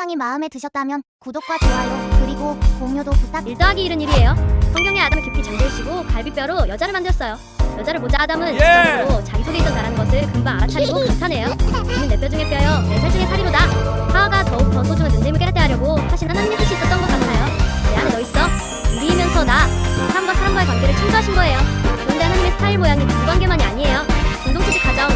영상이 마음에 드셨다면 구독과 좋아요 그리고 공유도 부탁 1 더하기 1은 1이에요. 성경에 아담을 깊이 잠들시고 갈비뼈로 여자를 만들었어요. 여자를 보자 아담은 예! 지적으로 자기 속에 있던 나라는 것을 금방 알아차리고 감탄해요. 이는 내 뼈 중에 뼈여 내 살 중에 살이로다. 하와가 더욱 더 소중한 눈됨을 깨닫게 하려고 하신 하나님의 뜻이 있었던 것 같아요. 내 안에 너 있어. 우리이면서 나. 사람과 사람과의 관계를 창조하신 거예요. 그런데 하나님의 스타일 모양이 부관계만이 아니에요. 공동체적 가정,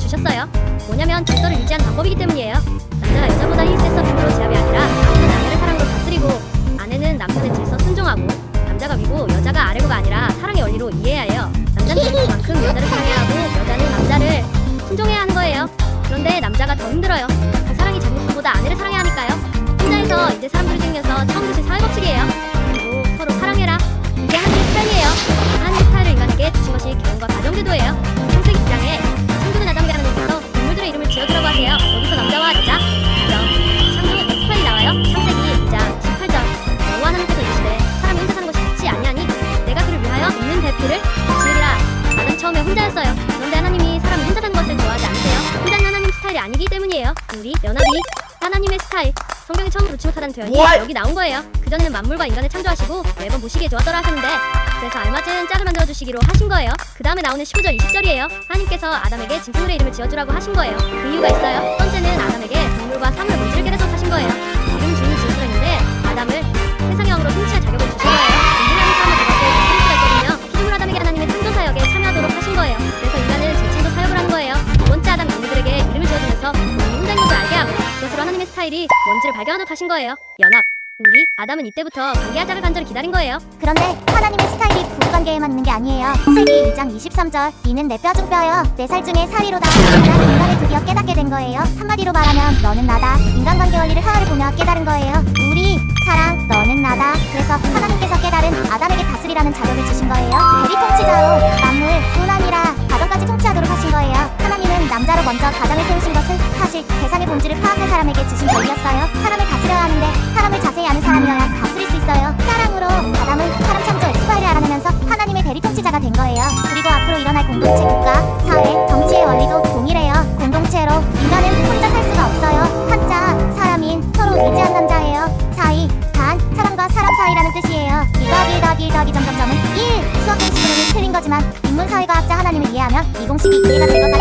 주셨어요. 뭐냐면 질서를 유지하는 방법이기 때문이에요. 남자가 여자보다 힐세서 빈으로 제압이 아니라 남편은 아내를 사랑으로 다스리고 아내는 남편의 질서 순종하고 남자가 위고 여자가 아래고가 아니라 사랑의 원리로 이해해야 해요. 남자는 그만큼 여자를 사랑해야 하고 여자는 남자를 순종해야 하는 거예요. 그런데 남자가 더 힘들어요. 그 사랑이 자기보다 아내를 사랑해야 하니까요. 혼자에서 이제 사람들이 생겨서 처음 드신 사회 법칙이에요. 그리고 서로 사랑해라. 이게 하나님의 스타일이에요. 하나님의 스타일을 인간에게 주신 것이 결혼과 가정제도예요. 혼자였어요. 그런데 하나님이 사람이 혼자 사는 것을 좋아하지 않으세요. 혼자는 하나님 스타일이 아니기 때문이에요. 우리 연합이 하나님의 스타일. 성경에 처음으로 지목하는 표현이 What? 여기 나온 거예요. 그전에는 만물과 인간을 창조하시고 매번 보시기에 좋았더라 하셨는데 그래서 알맞은 짝을 만들어 주시기로 하신 거예요. 그 다음에 나오는 19절, 20절이에요. 하나님께서 아담에게 짐승들의 이름을 지어주라고 하신 거예요. 그 이유가 있어요. 첫 번째는 아담에게 동물과 사물의 문제를 뭔지를 발견하도록 하신 거예요. 연합. 우리 아담은 이때부터 짝을 간절히 기다린 거예요. 그런데 하나님의 스타일이 부부관계에만 있는 게 아니에요. 세기 2장 23절 이는 내 뼈 중 뼈여 내살 중에 살이로다. 난 인간을 드디어 깨닫게 된 거예요. 한마디로 말하면 너는 나다. 인간관계 원리를 하나를 보며 깨달은 거예요. 우리 사랑 너는 나다. 그래서 하나님께서 깨달은 아담에게 다스리라는 자격을 주신 거예요. 대리 통치자로 사람에게 주신 권리였어요. 사람을 다스려야 하는데 사람을 자세히 아는 사람이어야 다스릴 수 있어요. 사랑으로 아담은 사람 창조 엑스파일을 알아내면서 하나님의 대리 통치자가 된 거예요. 그리고 앞으로 일어날 공동체 국가 사회 정치의 원리도 동일해요. 공동체로 인간은 혼자 살 수가 없어요. 한자 사람인 서로 의지한 남자예요. 사이 단 사람과 사람 사이라는 뜻이에요. 2 더하기 1 더하기 1 더하기 점점점은 1 수학 공식으로는 틀린 거지만 인문사회과학자 하나님을 이해하면 이 공식이 이해가 될것